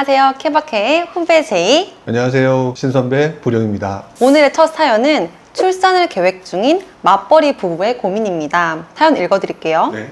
안녕하세요. 케바케의 후배 제이. 안녕하세요. 신선배 부령입니다. 오늘의 첫 사연은 출산을 계획 중인 맞벌이 부부의 고민입니다. 사연 읽어드릴게요. 네.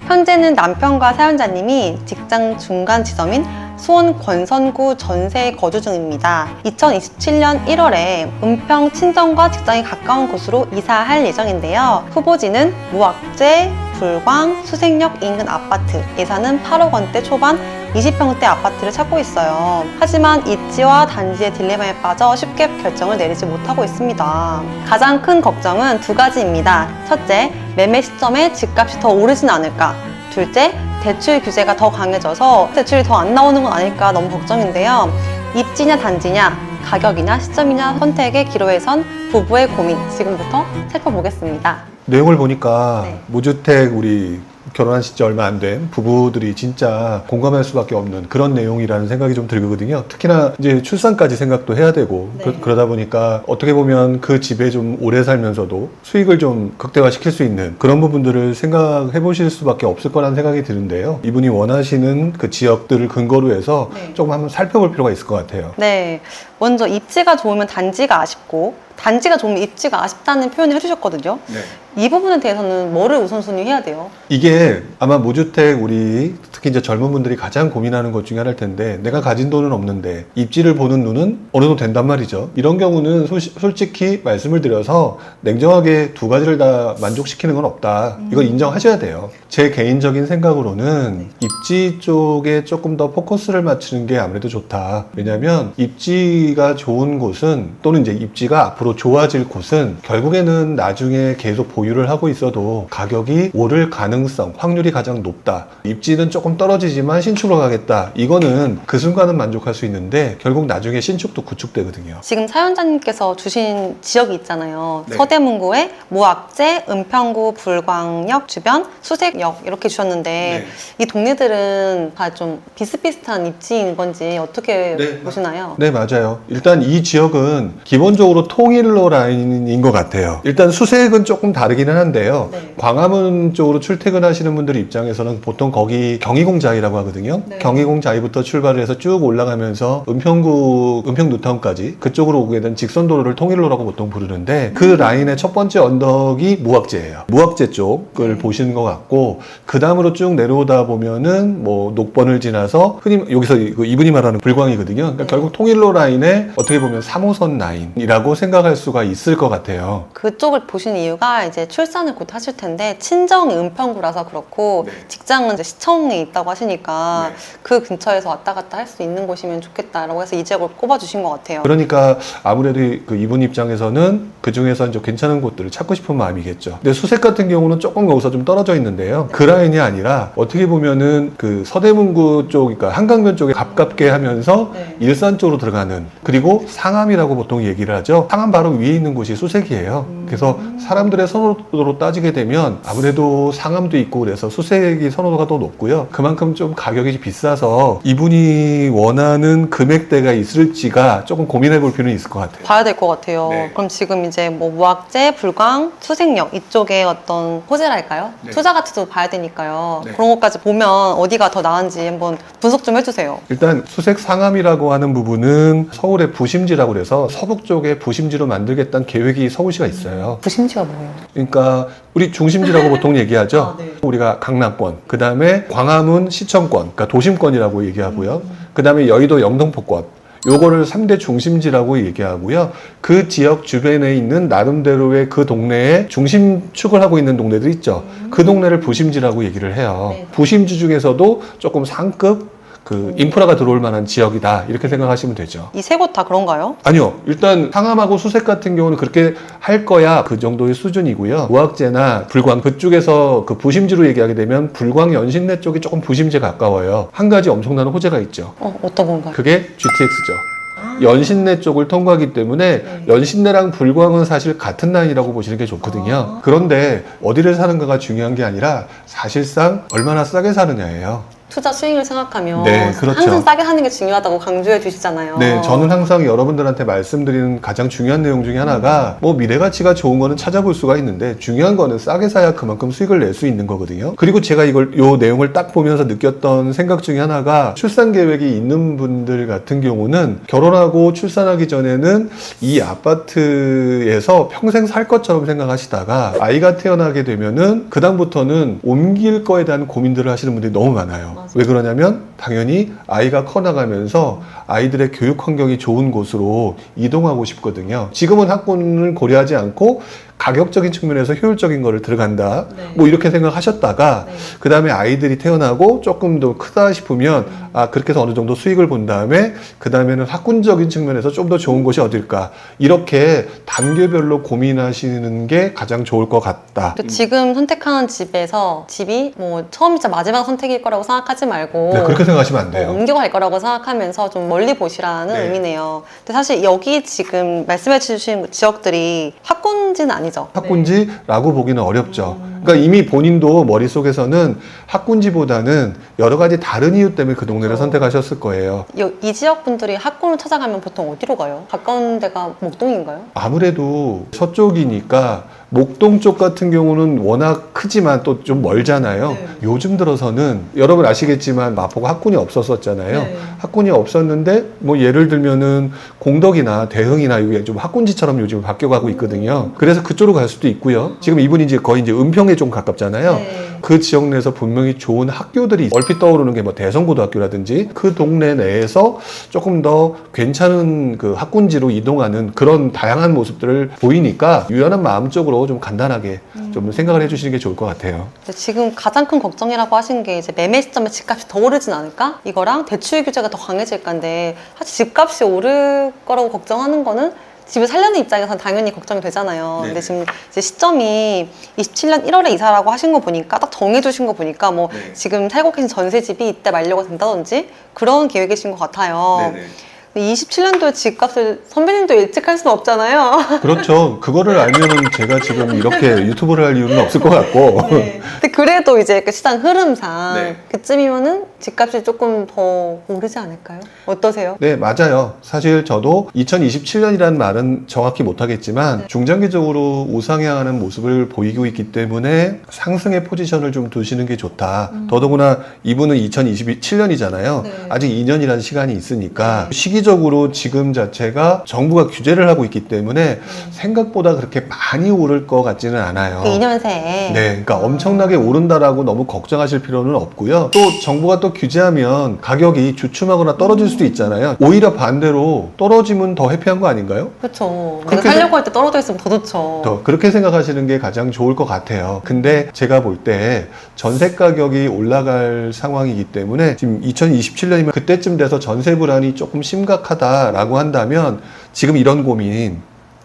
현재는 남편과 사연자님이 직장 중간 지점인 수원 권선구 전세에 거주 중입니다. 2027년 1월에 은평 친정과 직장이 가까운 곳으로 이사할 예정인데요. 후보지는 무학재, 불광, 수색역 인근 아파트. 예산은 8억 원대 초반 20평대 아파트를 찾고 있어요. 하지만 입지와 단지의 딜레마에 빠져 쉽게 결정을 내리지 못하고 있습니다. 가장 큰 걱정은 두 가지입니다. 첫째, 매매 시점에 집값이 더 오르진 않을까. 둘째, 대출 규제가 더 강해져서 대출이 더 안 나오는 건 아닐까 너무 걱정인데요. 입지냐 단지냐, 가격이냐 시점이냐 선택의 기로에 선 부부의 고민 지금부터 살펴보겠습니다. 내용을 보니까 네. 무주택 우리 결혼한 지 얼마 안 된 부부들이 진짜 공감할 수밖에 없는 그런 내용이라는 생각이 좀 들거든요. 특히나 이제 출산까지 생각도 해야 되고 네. 그, 러다 보니까 어떻게 보면 그 집에 좀 오래 살면서도 수익을 좀 극대화시킬 수 있는 그런 부분들을 생각해 보실 수밖에 없을 거라는 생각이 드는데요. 이분이 원하시는 그 지역들을 근거로 해서 네. 조금 한번 살펴볼 필요가 있을 것 같아요. 네, 먼저 입지가 좋으면 단지가 아쉽고 단지가 좋으면 입지가 아쉽다는 표현을 해주셨거든요. 이 부분에 대해서는 뭐를 우선순위 해야 돼요? 이게 아마 무주택 우리 특히 이제 젊은 분들이 가장 고민하는 것 중에 하나일 텐데 내가 가진 돈은 없는데 입지를 보는 눈은 어느 정도 된단 말이죠. 이런 경우는 솔- 솔직히 말씀을 드려서 냉정하게 두 가지를 다 만족시키는 건 없다. 이걸 인정하셔야 돼요. 제 개인적인 생각으로는 입지 쪽에 조금 더 포커스를 맞추는 게 아무래도 좋다. 왜냐하면 입지가 좋은 곳은 또는 이제 입지가 앞으로 좋아질 곳은 결국에는 나중에 계속 보유를 하고 있어도 가격이 오를 가능성, 확률이 가장 높다. 입지는 조금 떨어지지만 신축으로 가겠다. 이거는 그 순간은 만족할 수 있는데 결국 나중에 신축도 구축되거든요. 지금 사연자님께서 주신 지역이 있잖아요. 네. 서대문구에 모악재, 은평구, 불광역 주변, 수색역 이렇게 주셨는데 네. 이 동네들은 다 좀 비슷비슷한 입지인 건지 어떻게 네. 보시나요? 네, 맞아요. 일단 이 지역은 기본적으로 통일 로 라인인 것 같아요. 일단 수색은 조금 다르기는 한데요. 네. 광화문 쪽으로 출퇴근하시는 분들 입장에서는 보통 거기 경희공자이라고 하거든요. 네. 경희공자이부터 출발을 해서 쭉 올라가면서 은평구, 은평 뉴타운까지 그쪽으로 오게 된 직선 도로를 통일로라고 보통 부르는데 그 라인의 첫 번째 언덕이 무학재예요. 무학재 쪽을 네. 보시는 것 같고 그 다음으로 쭉 내려오다 보면은 뭐 녹번을 지나서 흔히 여기서 그 이분이 말하는 불광이거든요. 그러니까 네. 결국 통일로 라인에 어떻게 보면 3호선 라인이라고 생각 할 수가 있을 것 같아요. 그쪽을 보신 이유가 이제 출산을 곧 하실 텐데 친정이 은평구라서 그렇고 네. 직장은 이제 시청에 있다고 하시니까 네. 그 근처에서 왔다 갔다 할 수 있는 곳이면 좋겠다라고 해서 이 지역을 꼽아주신 것 같아요. 그러니까 아무래도 그 이분 입장에서는 그 중에서 이제 괜찮은 곳들을 찾고 싶은 마음이겠죠. 근데 수색 같은 경우는 조금 여기서 좀 떨어져 있는데요. 그 라인이 아니라 어떻게 보면은 그 서대문구 쪽, 그러니까 한강변 쪽에 가깝게 하면서 네. 일산 쪽으로 들어가는 그리고 상암이라고 보통 얘기를 하죠. 상암 바로 위에 있는 곳이 수색이에요. 그래서 사람들의 선호도로 따지게 되면 아무래도 상암도 있고 그래서 수색이 선호도가 더 높고요. 그만큼 좀 가격이 비싸서 이분이 원하는 금액대가 있을지가 조금 고민해 볼 필요는 있을 것 같아요. 봐야 될 것 같아요. 네. 그럼 지금 이제 뭐 무학재, 불광, 수색역 이쪽에 어떤 호재랄까요? 네. 투자 가치도 봐야 되니까요. 네. 그런 것까지 보면 어디가 더 나은지 한번 분석 좀 해주세요. 일단 수색 상암이라고 하는 부분은 서울의 부심지라고 그래서 서북 쪽에 부심지로 만들겠다는 계획이 서울시가 있어요. 부심지가 뭐예요? 그러니까 우리 중심지라고 보통 얘기하죠. 아, 네. 우리가 강남권, 그 다음에 광화문 시청권, 그러니까 도심권이라고 얘기하고요. 그 다음에 여의도 영등포권. 요거를 3대 중심지라고 얘기하고요. 그 지역 주변에 있는 나름대로의 그 동네에 중심축을 하고 있는 동네들 있죠. 그 동네를 부심지라고 얘기를 해요. 네. 부심지 중에서도 조금 상급 그 인프라가 들어올 만한 지역이다. 이렇게 생각하시면 되죠. 이 세 곳 다 그런가요? 아니요. 일단 상암하고 수색 같은 경우는 그렇게 할 거야 그 정도의 수준이고요. 우학재나 불광 그쪽에서 그 부심지로 얘기하게 되면 불광 연신내 쪽이 조금 부심지에 가까워요. 한 가지 엄청난 호재가 있죠. 어, 어떤 건가요? 그게 GTX죠. 연신내 쪽을 통과하기 때문에 네. 연신내랑 불광은 사실 같은 라인이라고 보시는 게 좋거든요. 아. 그런데 어디를 사는가가 중요한 게 아니라 사실상 얼마나 싸게 사느냐예요. 투자 수익을 생각하면 네, 그렇죠. 항상 싸게 사는 게 중요하다고 강조해 주시잖아요. 네, 저는 항상 여러분들한테 말씀드리는 가장 중요한 내용 중에 하나가 뭐 미래 가치가 좋은 거는 찾아볼 수가 있는데 중요한 거는 싸게 사야 그만큼 수익을 낼 수 있는 거거든요. 그리고 제가 이걸 요 내용을 딱 보면서 느꼈던 생각 중에 하나가 출산 계획이 있는 분들 같은 경우는 결혼하고 출산하기 전에는 이 아파트에서 평생 살 것처럼 생각하시다가 아이가 태어나게 되면은 그다음부터는 옮길 거에 대한 고민들을 하시는 분들이 너무 많아요. 맞아요. 왜 그러냐면 당연히 아이가 커나가면서 아이들의 교육 환경이 좋은 곳으로 이동하고 싶거든요. 지금은 학군을 고려하지 않고 가격적인 측면에서 효율적인 거를 들어간다. 네. 뭐 이렇게 생각하셨다가 네. 그 다음에 아이들이 태어나고 조금 더 크다 싶으면 아 그렇게 해서 어느 정도 수익을 본 다음에 그 다음에는 학군적인 측면에서 좀 더 좋은 곳이 어딜까 이렇게 단계별로 고민하시는 게 가장 좋을 것 같다. 또 지금 선택하는 집에서 집이 뭐 처음이자 마지막 선택일 거라고 생각하지 말고 네, 그렇게 생각하시면 안 어, 돼요. 옮겨갈 거라고 생각하면서 좀 멀리 보시라는 네. 의미네요. 근데 사실 여기 지금 말씀해 주신 지역들이 학군 지는 아니죠. 학군지라고 보기는 어렵죠. 그러니까 이미 본인도 머릿속에서는 학군지보다는 여러 가지 다른 이유 때문에 그 동네를 그렇죠. 선택하셨을 거예요. 이, 이 지역 분들이 학군을 찾아가면 보통 어디로 가요? 가까운 데가 목동인가요? 아무래도 서쪽이니까 목동 쪽 같은 경우는 워낙 크지만 또 좀 멀잖아요. 네. 요즘 들어서는 여러분 아시겠지만 마포가 학군이 없었었잖아요. 네. 학군이 없었는데 뭐 예를 들면은 공덕이나 대흥이나 이게 좀 학군지처럼 요즘 바뀌어가고 있거든요. 그래서 그쪽으로 갈 수도 있고요. 지금 이분이 이제 거의 이제 은평에 좀 가깝잖아요. 네. 그 지역 내에서 분명히 좋은 학교들이 얼핏 떠오르는 게 뭐 대성고등학교라든지 그 동네 내에서 조금 더 괜찮은 그 학군지로 이동하는 그런 다양한 모습들을 보이니까 유연한 마음적으로 좀 간단하게 좀 생각을 해주시는 게 좋을 것 같아요. 근데 지금 가장 큰 걱정이라고 하신 게 이제 매매 시점에 집값이 더 오르진 않을까? 이거랑 대출 규제가 더 강해질 건데 사실 집값이 오를 거라고 걱정하는 거는 집을 살려는 입장에서는 당연히 걱정이 되잖아요. 근데 네네. 지금 이제 시점이 27년 1월에 이사라고 하신 거 보니까 딱 정해주신 거 보니까 뭐 네. 지금 살고 계신 전세집이 이때 만료가 된다든지 그런 계획이신 것 같아요. 27년도에 집값을 선배님도 예측할 수는 없잖아요. 그렇죠. 그거를 알면은 제가 지금 이렇게 유튜브를 할 이유는 없을 것 같고. 근데 그래도 이제 그 시장 흐름상 네. 그쯤이면은 집값이 조금 더 오르지 않을까요? 어떠세요? 네, 맞아요. 사실 저도 2027년이라는 말은 정확히 못하겠지만 중장기적으로 우상향하는 모습을 보이고 있기 때문에 상승의 포지션을 좀 두시는 게 좋다. 더더구나 이분은 2027년이잖아요. 네. 아직 2년이라는 시간이 있으니까 네. 시기 적으로 지금 자체가 정부가 규제를 하고 있기 때문에 생각보다 그렇게 많이 오를 것 같지는 않아요. 그 2년새에 네, 그러니까 엄청나게 오른다라고 너무 걱정하실 필요는 없고요. 또 정부가 또 규제하면 가격이 주춤하거나 떨어질 수도 있잖아요. 오히려 반대로 떨어지면 더 해피한 거 아닌가요? 그렇죠. 내가 그렇게 살려고 할 때 떨어져 있으면 더 좋죠. 더 그렇게 생각하시는 게 가장 좋을 것 같아요. 근데 제가 볼 때 전세 가격이 올라갈 상황이기 때문에 지금 2027년이면 그때쯤 돼서 전세 불안이 조금 심각 하다라고 한다면 지금 이런 고민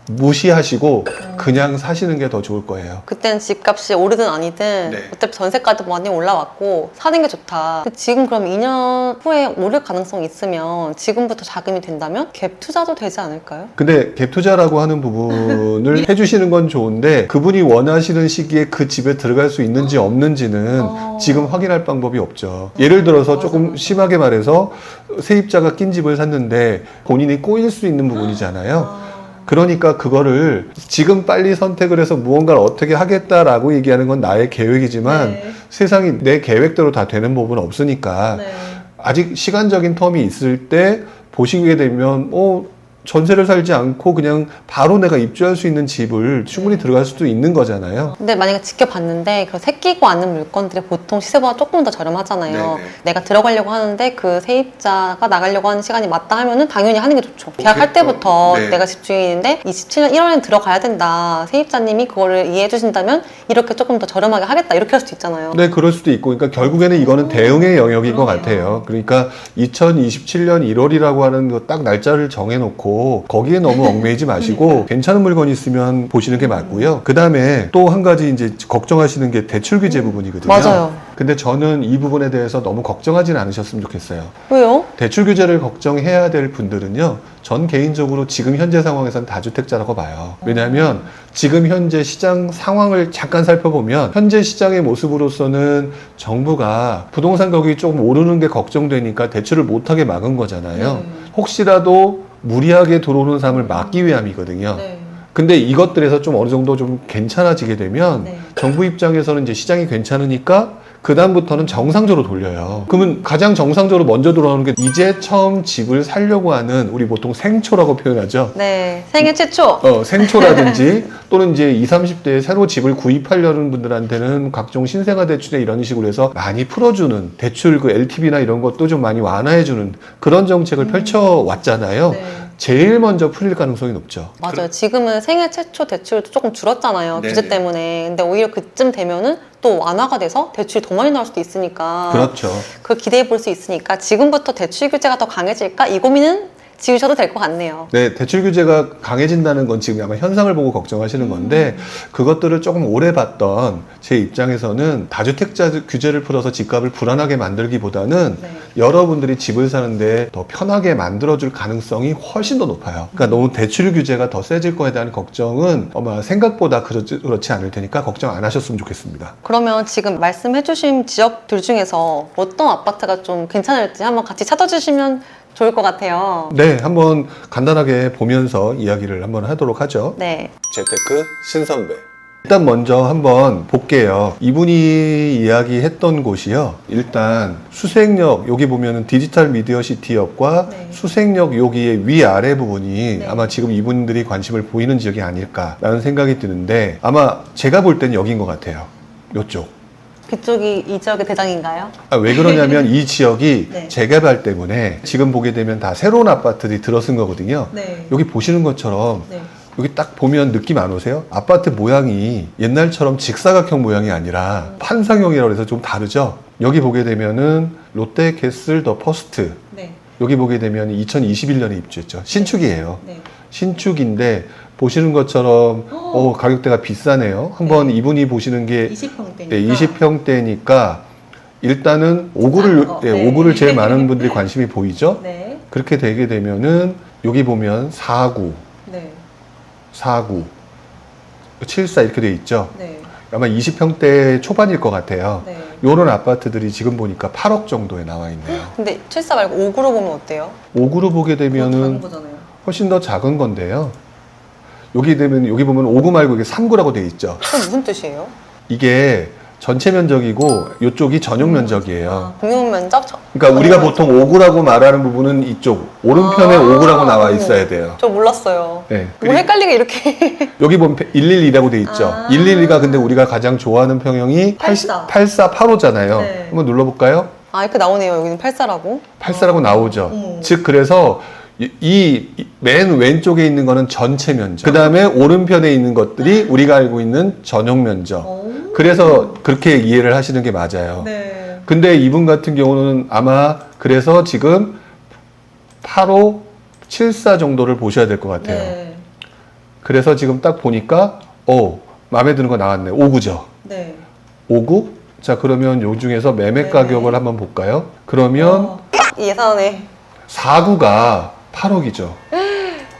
무시하시고 그냥 사시는 게 더 좋을 거예요. 그때는 집값이 오르든 아니든 네. 어차피 전세가도 많이 올라왔고 사는 게 좋다. 지금 그럼 2년 후에 오를 가능성이 있으면 지금부터 자금이 된다면 갭 투자도 되지 않을까요? 근데 갭 투자라고 하는 부분을 해주시는 건 좋은데 그분이 원하시는 시기에 그 집에 들어갈 수 있는지 없는지는 어. 지금 확인할 방법이 없죠. 예를 들어서 조금 심하게 말해서 세입자가 낀 집을 샀는데 본인이 꼬일 수 있는 부분이잖아요. 그러니까 그거를 지금 빨리 선택을 해서 무언가를 어떻게 하겠다라고 얘기하는 건 나의 계획이지만 네. 세상이 내 계획대로 다 되는 부분은 없으니까 네. 아직 시간적인 텀이 있을 때 보시게 되면 어 전세를 살지 않고 그냥 바로 내가 입주할 수 있는 집을 충분히 들어갈 수도 있는 거잖아요. 근데 만약에 지켜봤는데 그 새끼고 않는 물건들이 보통 시세보다 조금 더 저렴하잖아요. 네네. 내가 들어가려고 하는데 그 세입자가 나가려고 하는 시간이 맞다 하면은 당연히 하는 게 좋죠. 계약할. 때부터 네. 내가 집주인인데 27년 1월엔 들어가야 된다. 세입자님이 그거를 이해해 주신다면 이렇게 조금 더 저렴하게 하겠다. 이렇게 할 수도 있잖아요. 네, 그럴 수도 있고, 그러니까 결국에는 이거는 대응의 영역인 것 같아요. 그러니까 2027년 1월이라고 하는 그 딱 날짜를 정해놓고 거기에 너무 얽매이지 마시고 괜찮은 물건이 있으면 보시는 게 맞고요. 그 다음에 또 한 가지 이제 걱정하시는 게 대출 규제 부분이거든요. 맞아요. 근데 저는 이 부분에 대해서 너무 걱정하지는 않으셨으면 좋겠어요. 왜요? 대출 규제를 걱정해야 될 분들은요. 전 개인적으로 지금 현재 상황에선 다주택자라고 봐요. 왜냐하면 지금 현재 시장 상황을 잠깐 살펴보면 현재 시장의 모습으로서는 정부가 부동산 가격이 조금 오르는 게 걱정되니까 대출을 못하게 막은 거잖아요. 네. 혹시라도 무리하게 들어오는 사람을 막기 위함이거든요. 네. 근데 이것들에서 좀 어느 정도 좀 괜찮아지게 되면 네. 정부 입장에서는 이제 시장이 괜찮으니까 그 다음부터는 정상적으로 돌려요. 그러면 가장 정상적으로 먼저 들어오는 게 이제 처음 집을 살려고 하는 우리 보통 생초라고 표현하죠. 네. 생애 최초. 어, 생초라든지 또는 이제 20, 30대에 새로 집을 구입하려는 분들한테는 각종 신생아 대출에 이런 식으로 해서 많이 풀어주는 대출 그 LTV나 이런 것도 좀 많이 완화해주는 그런 정책을 펼쳐왔잖아요. 네. 제일 먼저 풀릴 가능성이 높죠. 맞아요. 지금은 생애 최초 대출도 조금 줄었잖아요. 네네. 규제 때문에. 근데 오히려 그쯤 되면은 또 완화가 돼서 대출이 더 많이 나올 수도 있으니까. 그렇죠. 그걸 기대해 볼 수 있으니까 지금부터 대출 규제가 더 강해질까? 이 고민은 지우셔도 될 것 같네요. 네, 대출 규제가 강해진다는 건 지금 아마 현상을 보고 걱정하시는 건데 그것들을 조금 오래 봤던 제 입장에서는 다주택자 규제를 풀어서 집값을 불안하게 만들기보다는 네. 여러분들이 집을 사는데 더 편하게 만들어줄 가능성이 훨씬 더 높아요. 그러니까 너무 대출 규제가 더 세질 거에 대한 걱정은 아마 생각보다 그렇지, 그렇지 않을 테니까 걱정 안 하셨으면 좋겠습니다. 그러면 지금 말씀해주신 지역들 중에서 어떤 아파트가 좀 괜찮을지 한번 같이 찾아주시면 좋을 것 같아요. 네, 한번 간단하게 보면서 이야기를 한번 하도록 하죠. 네. 재테크 신선배. 일단 먼저 한번 볼게요. 이분이 이야기했던 곳이요. 일단 수색역 여기 보면은 디지털 미디어 시티역과 네. 수색역 여기의 위 아래 부분이 네. 아마 지금 이분들이 관심을 보이는 지역이 아닐까라는 생각이 드는데 아마 제가 볼땐 여기인 것 같아요. 요쪽. 그쪽이 이 지역의 대장인가요? 아, 왜 그러냐면 이 지역이 네. 재개발 때문에 지금 보게 되면 다 새로운 아파트들이 들어선 거거든요. 네. 여기 보시는 것처럼 네. 여기 딱 보면 느낌 안 오세요? 아파트 모양이 옛날처럼 직사각형 모양이 아니라 판상형이라고 해서 좀 다르죠? 여기 보게 되면은 롯데 캐슬 더 퍼스트 네. 여기 보게 되면 2021년에 입주했죠. 신축이에요. 네. 신축인데 보시는 것처럼 어, 가격대가 비싸네요. 한번 이분이 보시는 게 20평대니까. 네, 20평대니까 일단은 오구를 거. 네, 네. 오구를 제일 많은 분들이 관심이 보이죠. 네. 그렇게 되게 되면은 여기 보면 4구, 네. 4구, 74 이렇게 돼 있죠. 네. 아마 20평대 초반일 것 같아요. 네. 요런 아파트들이 지금 보니까 8억 정도에 나와 있네요. 근데 74 말고 5구로 보면 어때요? 5구로 보게 되면은. 훨씬 더 작은 건데요. 여기 되면 여기 보면 5구 말고 이게 3구라고 돼 있죠. 그건 무슨 뜻이에요? 이게 전체 면적이고 이쪽이 전용 면적이에요. 공용 면적? 저- 그러니까 우리가 보통 5구라고 말하는 부분은 이쪽 오른편에 아. 5구라고 나와 있어야 돼요. 저 몰랐어요. 네. 뭐 헷갈리게 이렇게. 여기 보면 112라고 돼 있죠. 아. 112가 근데 우리가 가장 좋아하는 평형이 84. 8485잖아요. 네. 한번 눌러볼까요? 아, 이렇게 나오네요. 여기는 84라고. 84라고 나오죠. 어머. 즉 그래서 이 맨 왼쪽에 있는 거는 전체 면적. 그 다음에 오른편에 있는 것들이 우리가 알고 있는 전용 면적. 그래서 그렇게 이해를 하시는 게 맞아요. 네. 근데 이분 같은 경우는 아마 그래서 지금 85, 74 정도를 보셔야 될 것 같아요. 네. 그래서 지금 딱 보니까 어 마음에 드는 거 나왔네. 5구죠. 네. 5구? 자 그러면 요 중에서 매매 네. 가격을 한번 볼까요? 그러면 어, 딱 예산에. 4구가 8억이죠.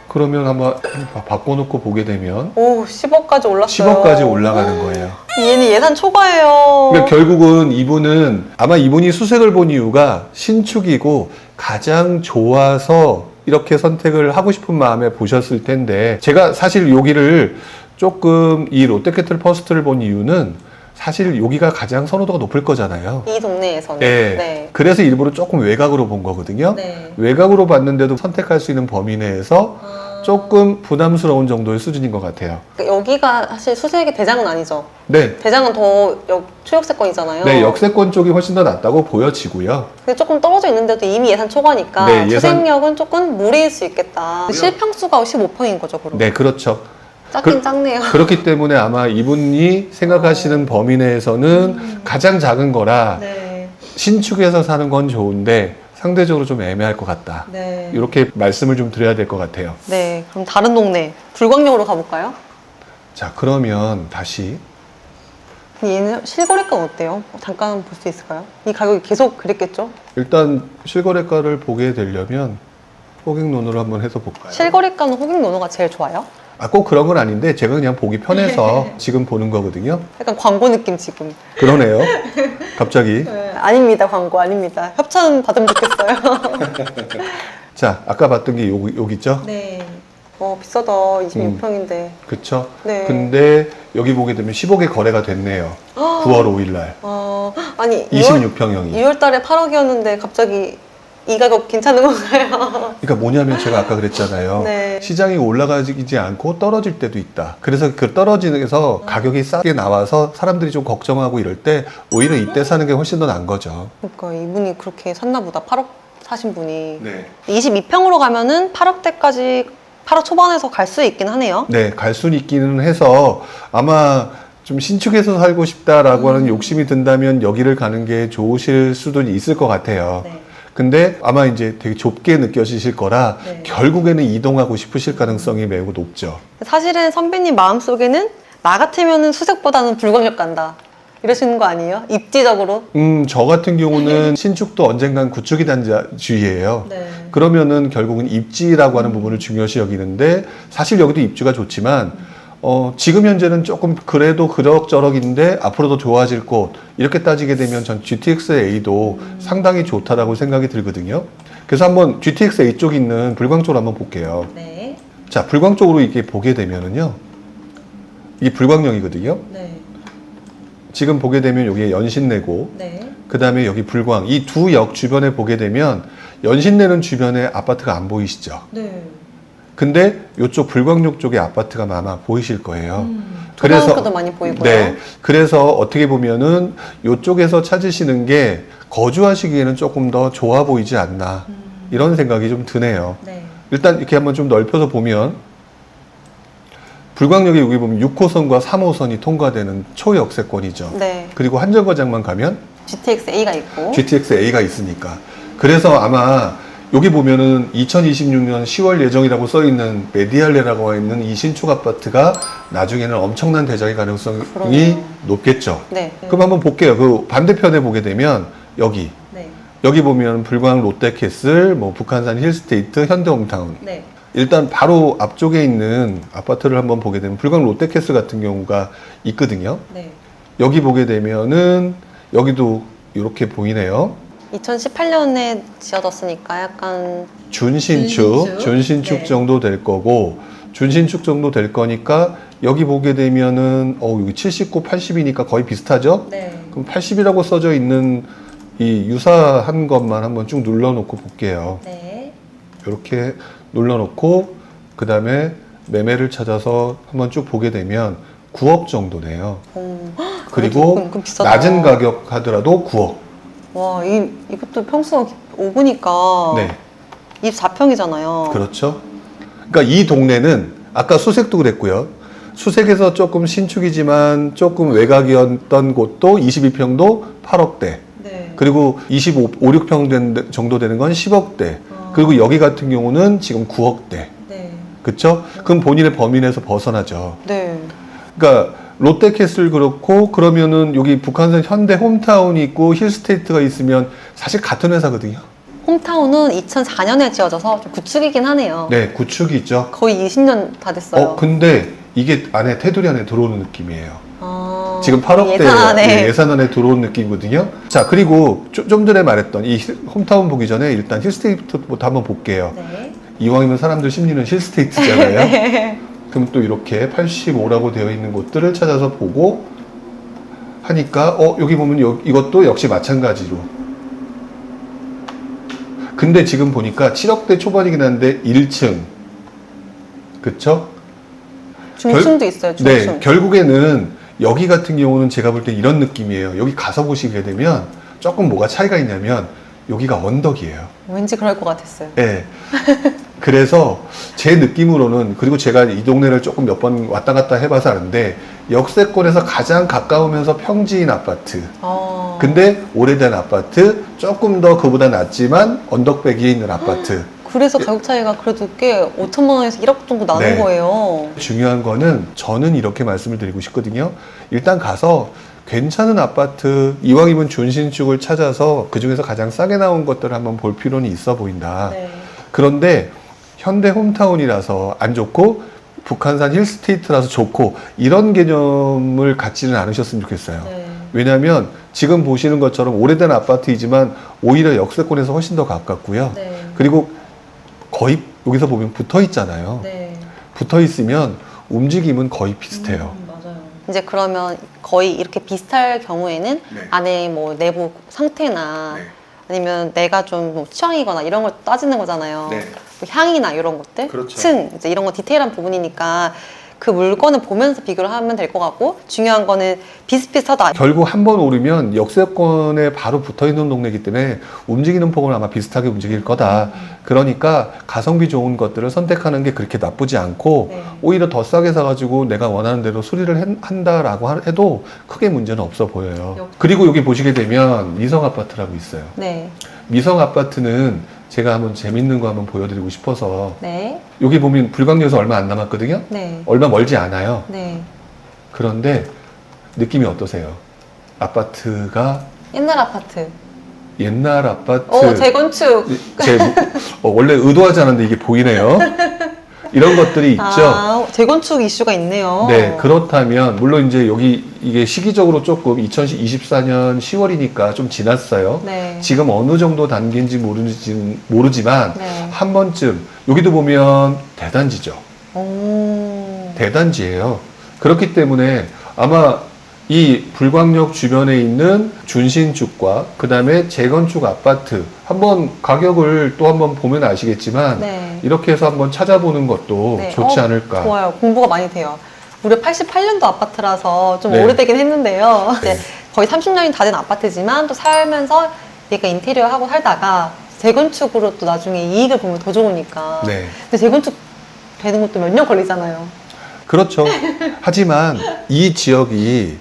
그러면 한번 바- 바꿔놓고 보게 되면 오, 10억까지 올랐어요. 10억까지 올라가는 거예요. 얘는 예산 초과예요. 그러니까 결국은 이분은 아마 이분이 수색을 본 이유가 신축이고 가장 좋아서 이렇게 선택을 하고 싶은 마음에 보셨을 텐데 제가 사실 여기를 조금 이 롯데캐틀 퍼스트를 본 이유는 사실 여기가 가장 선호도가 높을 거잖아요. 이 동네에서는. 네. 네. 그래서 일부러 조금 외곽으로 본 거거든요. 네. 외곽으로 봤는데도 선택할 수 있는 범위 내에서 조금 부담스러운 정도의 수준인 것 같아요. 그러니까 여기가 사실 수색의 대장은 아니죠. 네. 대장은 더 역, 초역세권이잖아요. 네, 역세권 쪽이 훨씬 더 낫다고 보여지고요. 근데 조금 떨어져 있는데도 이미 예산 초과니까 네, 예산- 수색력은 조금 무리일 수 있겠다. 실평수가 15평인 거죠, 그럼. 네, 그렇죠. 작긴 그- 작네요. 그렇기 때문에 아마 이분이 생각하시는 범위 내에서는 가장 작은 거라 네. 신축에서 사는 건 좋은데 상대적으로 좀 애매할 것 같다. 네. 이렇게 말씀을 좀 드려야 될 것 같아요. 네, 그럼 다른 동네 불광역으로 가볼까요? 자, 그러면 다시 얘는 실거래가 어때요? 잠깐 볼 수 있을까요? 이 가격이 계속 그랬겠죠? 일단 실거래가를 보게 되려면 호갱론으로 한번 해서 볼까요? 실거래가는 호갱 노노가 제일 좋아요? 아, 꼭 그런 건 아닌데 제가 그냥 보기 편해서 지금 보는 거거든요. 약간 광고 느낌 지금. 그러네요. 갑자기. 아닙니다, 광고 아닙니다. 협찬 받으면 좋겠어요. 자, 아까 봤던 게 여기, 여기 있죠? 네. 어, 비싸다. 26평인데. 그쵸? 네. 근데 여기 보게 되면 10억에 거래가 됐네요. 9월 5일 날. 어, 아니, 26평형이. 2월 달에 8억이었는데 갑자기 이 가격 괜찮은 건가요? 그러니까 뭐냐면 제가 아까 그랬잖아요. 네. 시장이 올라가지 않고 떨어질 때도 있다. 그래서 그 떨어지면서 가격이 싸게 나와서 사람들이 좀 걱정하고 이럴 때 오히려 이때 사는 게 훨씬 더 나은 거죠. 그러니까 이분이 그렇게 샀나 보다. 8억 사신 분이. 네. 22평으로 가면은 8억대까지 8억 초반에서 갈 수 있긴 하네요. 네, 갈 수는 있기는 해서 아마 좀 신축해서 살고 싶다라고 음. 하는 욕심이 든다면 여기를 가는 게 좋으실 수도 있을 것 같아요. 네. 근데 아마 이제 되게 좁게 느껴지실 거라 네. 결국에는 이동하고 싶으실 가능성이 매우 높죠. 사실은 선배님 마음속에는 나 같으면은 수색보다는 불광역 간다. 이러시는 거 아니에요? 입지적으로? 음, 저 같은 경우는 신축도 언젠간 구축이 단주의예요. 네. 그러면은 결국은 입지라고 하는 부분을 중요시 여기는데 사실 여기도 입지가 좋지만 어, 지금 현재는 조금 그래도 그럭저럭인데 앞으로도 좋아질 곳 이렇게 따지게 되면 전 GTX-A도 상당히 좋다라고 생각이 들거든요. 그래서 한번 GTX-A 쪽에 있는 불광 쪽으로 한번 볼게요. 네. 자, 불광 쪽으로 이렇게 보게 되면은요. 이게 불광역이거든요. 네. 지금 보게 되면 여기에 연신내고 네. 그 다음에 여기 불광 이 두 역 주변에 보게 되면 연신내는 주변에 아파트가 안 보이시죠? 네. 근데 이쪽 불광역 쪽에 아파트가 아마 보이실 거예요. 그래서 초등학교도 많이 보이고요. 네, 그래서 어떻게 보면은 이쪽에서 찾으시는 게 거주하시기에는 조금 더 좋아 보이지 않나 이런 생각이 좀 드네요. 네. 일단 이렇게 한번 좀 넓혀서 보면 불광역에 여기 보면 6호선과 3호선이 통과되는 초역세권이죠. 네. 그리고 한정거장만 가면 GTX A가 있고. GTX A가 있으니까. 그래서 아마 여기 보면은 2026년 10월 예정이라고 써 있는 메디알레라고 와 있는 이 신축 아파트가 나중에는 엄청난 대작의 가능성이 그러네요. 높겠죠. 네. 그럼 한번 볼게요. 그 반대편에 보게 되면 여기 네. 여기 보면 불광 롯데캐슬, 뭐 북한산 힐스테이트, 현대홈타운. 네. 일단 바로 앞쪽에 있는 아파트를 한번 보게 되면 불광 롯데캐슬 같은 경우가 있거든요. 네. 여기 보게 되면은 여기도 이렇게 보이네요. 2018년에 지어졌으니까 약간 준신축, 준신축? 준신축 네. 정도 될 거고 준신축 정도 될 거니까 여기 보게 되면은 어 여기 79, 80이니까 거의 비슷하죠? 네. 그럼 80이라고 써져 있는 이 유사한 것만 한번 쭉 눌러놓고 볼게요. 네. 이렇게 눌러놓고 그 다음에 매매를 찾아서 한번 쭉 보게 되면 9억 정도네요. 음. 그리고 그럼- 그럼 비싸다. 낮은 가격 하더라도 9억. 와, 이 이것도 평수가 5구니까 네. 24평이잖아요. 그렇죠. 그러니까 이 동네는 아까 수색도 그랬고요. 수색에서 조금 신축이지만 조금 외곽이었던 곳도 22평도 8억대. 네. 그리고 25, 5, 6평 된- 정도 되는 건 10억대. 어. 그리고 여기 같은 경우는 지금 9억대. 네. 그쵸? 그럼 본인의 범위 내에서 벗어나죠. 네. 그러니까 롯데캐슬 그렇고 그러면은 여기 북한산 현대 홈타운이 있고 힐스테이트가 있으면 사실 같은 회사거든요. 홈타운은 2004년에 지어져서 좀 구축이긴 하네요. 네, 구축이 있죠. 거의 20년 다 됐어요. 어, 근데 이게 안에 테두리 안에 들어오는 느낌이에요. 아, 지금 8억대 예산 안에 예산 안에 들어온 느낌이거든요. 자, 그리고 좀, 좀 전에 말했던 이 힐- 홈타운 보기 전에 일단 힐스테이트부터 한번 볼게요. 네. 이왕이면 사람들 심리는 힐스테이트잖아요. 네. 그럼 또 이렇게 85라고 되어 있는 곳들을 찾아서 보고 하니까 어 여기 보면 여- 이것도 역시 마찬가지로 근데 지금 보니까 7억대 초반이긴 한데 1층 그쵸? 중층도 있어요. 중층. 네 결국에는 여기 같은 경우는 제가 볼 때 이런 느낌이에요 여기 가서 보시게 되면 조금 뭐가 차이가 있냐면 여기가 언덕이에요 왠지 그럴 것 같았어요. 네. 그래서 제 느낌으로는 그리고 제가 이 동네를 조금 몇 번 왔다 갔다 해봐서 아는데 역세권에서 가장 가까우면서 평지인 아파트. 어. 근데 오래된 아파트 조금 더 그보다 낫지만 언덕배기에 있는 아파트. 그래서 가격 차이가 그래도 꽤 5천만 원에서 1억 정도 나는 네. 거예요. 중요한 거는 저는 이렇게 말씀을 드리고 싶거든요. 일단 가서 괜찮은 아파트 이왕이면 준신축을 찾아서 그 중에서 가장 싸게 나온 것들을 한번 볼 필요는 있어 보인다. 네. 그런데 현대 홈타운이라서 안 좋고 북한산 힐스테이트라서 좋고 이런 개념을 갖지는 않으셨으면 좋겠어요. 네. 왜냐하면 지금 보시는 것처럼 오래된 아파트이지만 오히려 역세권에서 훨씬 더 가깝고요. 네. 그리고 거의 여기서 보면 붙어 있잖아요. 네. 붙어 있으면 움직임은 거의 비슷해요. 음, 맞아요. 이제 그러면 거의 이렇게 비슷할 경우에는 네. 안에 뭐 내부 상태나 아니면 내가 좀뭐 취향이거나 이런 걸 따지는 거잖아요. 네. 뭐 향이나 이런 것들, 그렇죠. 층 이제 이런 거 디테일한 부분이니까 그 물건을 보면서 비교를 하면 될 것 같고 중요한 거는 비슷비슷하다. 결국 한 번 오르면 역세권에 바로 붙어 있는 동네이기 때문에 움직이는 폭은 아마 비슷하게 움직일 거다. 그러니까 가성비 좋은 것들을 선택하는 게 그렇게 나쁘지 않고 네. 오히려 더 싸게 사가지고 내가 원하는 대로 수리를 한- 한다라고 하- 해도 크게 문제는 없어 보여요. 역- 그리고 여기 보시게 되면 미성 아파트라고 있어요. 네, 미성 아파트는 제가 한번 재밌는 거 한번 보여드리고 싶어서 네, 여기 보면 불광역에서 얼마 안 남았거든요. 네, 얼마 멀지 않아요. 네. 그런데 느낌이 어떠세요? 아파트가 옛날 아파트. 옛날 아파트 오 재건축. 제 어, 원래 의도하지 않았는데 이게 보이네요. 이런 것들이 있죠. 아, 재건축 이슈가 있네요. 네, 그렇다면 물론 이제 여기 이게 시기적으로 조금 2024년 10월이니까 좀 지났어요. 네. 지금 어느 정도 단계인지 모르지, 모르지만 네. 한 번쯤 여기도 보면 대단지죠. 오. 대단지예요. 그렇기 때문에 아마 이 불광역 주변에 있는 준신축과 그 다음에 재건축 아파트 한번 가격을 또 한번 보면 아시겠지만 네. 이렇게 해서 한번 찾아보는 것도 네. 좋지 어, 않을까. 좋아요. 공부가 많이 돼요. 우리 88년도 아파트라서 좀 네. 오래되긴 했는데요. 네. 이제 거의 30년이 다 된 아파트지만 또 살면서 얘가 인테리어 하고 살다가 재건축으로 또 나중에 이익을 보면 더 좋으니까. 네. 근데 재건축 되는 것도 몇 년 걸리잖아요. 그렇죠. 하지만 이 지역이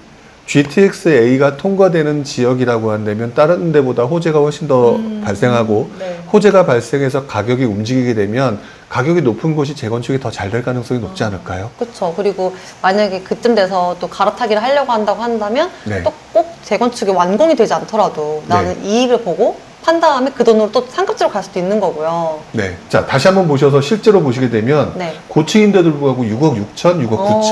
GTX-A가 통과되는 지역이라고 한다면 다른 데보다 호재가 훨씬 더 음. 발생하고 네. 호재가 발생해서 가격이 움직이게 되면 가격이 높은 곳이 재건축이 더 잘 될 가능성이 높지 않을까요? 그렇죠. 그리고 만약에 그쯤 돼서 또 갈아타기를 하려고 한다고 한다면 네. 또 꼭 재건축이 완공이 되지 않더라도 나는 이익을 보고 판 다음에 그 돈으로 또 상급지로 갈 수도 있는 거고요. 네. 자, 다시 한번 보셔서 실제로 보시게 되면 네. 고층인데도 불구하고 6억 6천, 6억 9천.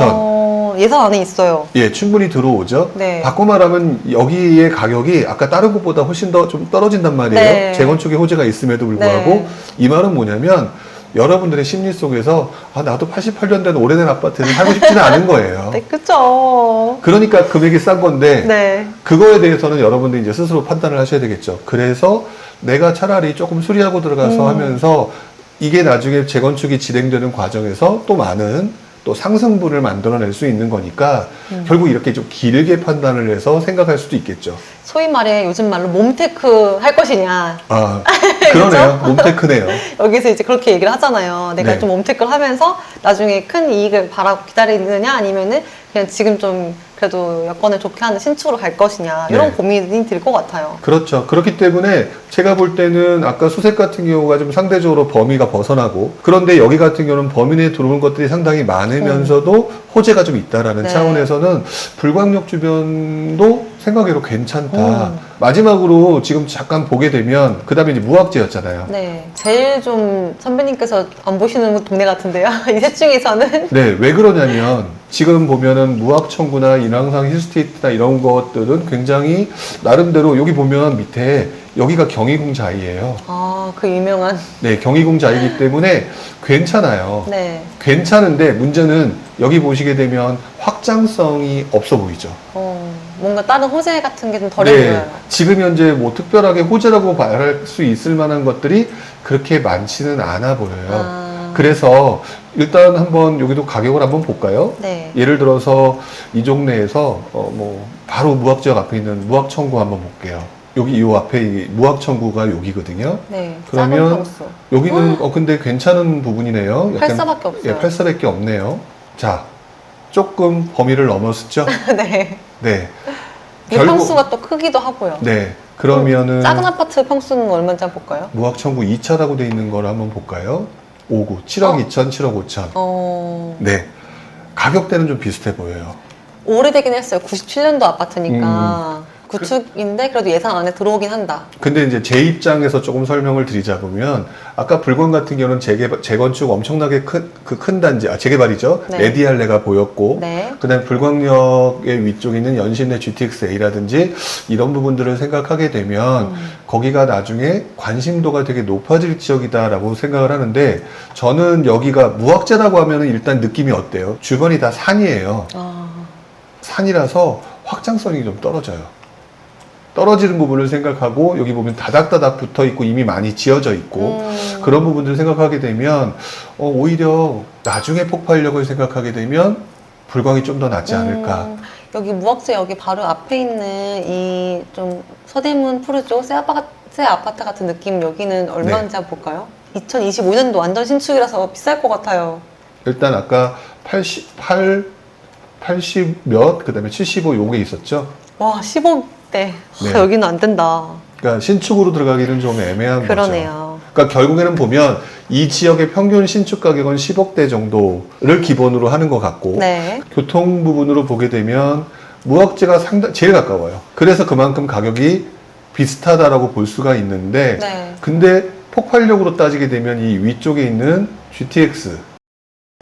어, 예산 안에 있어요. 예, 충분히 들어오죠. 네. 바꿔 말하면 여기의 가격이 아까 다른 곳보다 훨씬 더 좀 떨어진단 말이에요. 네. 재건축의 호재가 있음에도 불구하고 네. 이 말은 뭐냐면 여러분들의 심리 속에서 아, 나도 88년 된 오래된 아파트는 살고 싶지는 않은 거예요. 네, 그쵸. 그러니까 금액이 싼 건데 네. 그거에 대해서는 여러분들이 이제 스스로 판단을 하셔야 되겠죠. 그래서 내가 차라리 조금 수리하고 들어가서 음. 하면서 이게 나중에 재건축이 진행되는 과정에서 또 많은 또 상승분을 만들어낼 수 있는 거니까 음. 결국 이렇게 좀 길게 판단을 해서 생각할 수도 있겠죠. 소위 말해 요즘 말로 몸테크 할 것이냐. 아, 그러네요. 몸테크네요. 여기서 이제 그렇게 얘기를 하잖아요. 내가 네. 좀 몸테크를 하면서 나중에 큰 이익을 바라고 기다리느냐 아니면은 그냥 지금 좀 그래도 여건을 좋게 하는 신축으로 갈 것이냐 이런 네. 고민이 들 것 같아요. 그렇죠. 그렇기 때문에 제가 볼 때는 아까 수색 같은 경우가 좀 상대적으로 범위가 벗어나고 그런데 여기 같은 경우는 범위 내에 들어오는 것들이 상당히 많으면서도 호재가 좀 있다라는 네. 차원에서는 불광역 주변도 생각외로 괜찮다. 음. 마지막으로 지금 잠깐 보게 되면 그 다음에 이제 무학지였잖아요. 네, 제일 좀 선배님께서 안 보시는 동네 같은데요. 이 셋 중에서는 네, 왜 그러냐면 지금 보면은 무학청구나 인왕산 힐스테이트나 이런 것들은 굉장히 나름대로 여기 보면 밑에 여기가 경희궁자이예요. 아, 그 유명한 네, 경희궁자이기 때문에 괜찮아요. 네, 괜찮은데 문제는 여기 보시게 되면 확장성이 없어 보이죠. 어, 뭔가 다른 호재 같은 게좀 네. 덜해 보여요. 지금 현재 뭐 특별하게 호재라고 말할 수 있을 만한 것들이 그렇게 많지는 않아 보여요. 아, 그래서 일단 한번 여기도 가격을 한번 볼까요? 네, 예를 들어서 이 동네에서 어 뭐 바로 무학지역 앞에 있는 무학청구 한번 볼게요. 여기 이 앞에 이 무학청구가 여기거든요. 네, 그러면. 여기는 어 근데 괜찮은 부분이네요. 약간- 8사밖에 없어요. 예, 8사밖에 없네요. 자, 조금 범위를 넘었었죠? 네, 네. 이 평수가 또 크기도 하고요. 네. 그러면은 작은 아파트 평수는 얼마인지 한번 볼까요? 무학청구 2차라고 돼 있는 걸 한번 볼까요? 5구 7억 어? 2천, 7억 5천. 어, 네. 가격대는 좀 비슷해 보여요. 오래되긴 했어요. 97년도 아파트니까. 음. 구축인데 그래도 예상 안에 들어오긴 한다. 근데 이제 제 입장에서 조금 설명을 드리자 보면 아까 불광 같은 경우는 재개발, 재건축 엄청나게 큰 그 큰 단지 아 재개발이죠. 네. 레디알레가 보였고 네. 그다음 에 불광역의 위쪽에 있는 연신내 GTX-A라든지 이런 부분들을 생각하게 되면 음. 거기가 나중에 관심도가 되게 높아질 지역이다라고 생각을 하는데 저는 여기가 무학재라고 하면은 일단 느낌이 어때요? 주변이 다 산이에요. 아, 산이라서 확장성이 좀 떨어져요. 떨어지는 부분을 생각하고 여기 보면 다닥다닥 붙어 있고 이미 많이 지어져 있고 음. 그런 부분들을 생각하게 되면 어, 오히려 나중에 폭발력을 생각하게 되면 불광이 좀 더 낫지 않을까. 음, 여기 무학재 여기 바로 앞에 있는 이 좀 서대문 푸르죠 새 아파트, 새 아파트 같은 느낌 여기는 얼마인지 한번 볼까요? 2025년도 완전 신축이라서 비쌀 것 같아요. 일단 아까 88, 80 몇, 그 다음에 75 요게 있었죠. 와 15 대 네. 여기는 안 된다. 그러니까 신축으로 들어가기는 좀 애매한 거죠. 그러네요. 그러니까 결국에는 보면 이 지역의 평균 신축 가격은 10억대 정도를 기본으로 하는 것 같고 네. 교통 부분으로 보게 되면 무학재가 상당 제일 가까워요. 그래서 그만큼 가격이 비슷하다라고 볼 수가 있는데 네. 근데 폭발력으로 따지게 되면 이 위쪽에 있는 GTX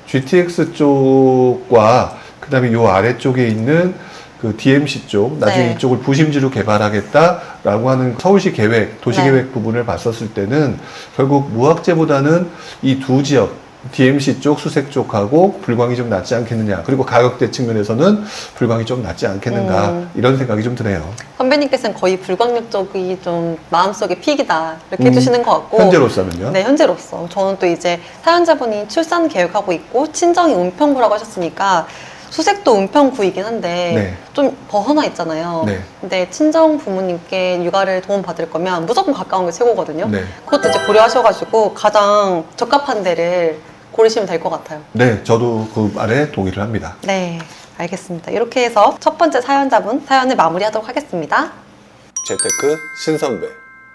GTX 쪽과 그다음에 요 아래쪽에 있는 그 DMC 쪽 나중에 네. 이쪽을 부심지로 개발하겠다라고 하는 서울시 계획 도시계획 네. 부분을 봤었을 때는 결국 무학재보다는 이 두 지역 DMC 쪽 수색 쪽하고 불광이 좀 낫지 않겠느냐 그리고 가격대 측면에서는 불광이 좀 낫지 않겠는가 음. 이런 생각이 좀 드네요. 선배님께서는 거의 불광역 쪽이 좀 마음속에 픽이다 이렇게 음, 해주시는 것 같고 현재로서는요. 네, 현재로서. 저는 또 이제 사연자분이 출산 계획하고 있고 친정이 은평구라고 하셨으니까 수색도 은평구이긴 한데 네. 좀 벗어나 있잖아요. 네. 근데 친정 부모님께 육아를 도움 받을 거면 무조건 가까운 게 최고거든요. 네. 그것도 이제 고려하셔가지고 가장 적합한 데를 고르시면 될 것 같아요. 네, 저도 그 말에 동의를 합니다. 네, 알겠습니다. 이렇게 해서 첫 번째 사연자분 사연을 마무리하도록 하겠습니다. 재테크 신선배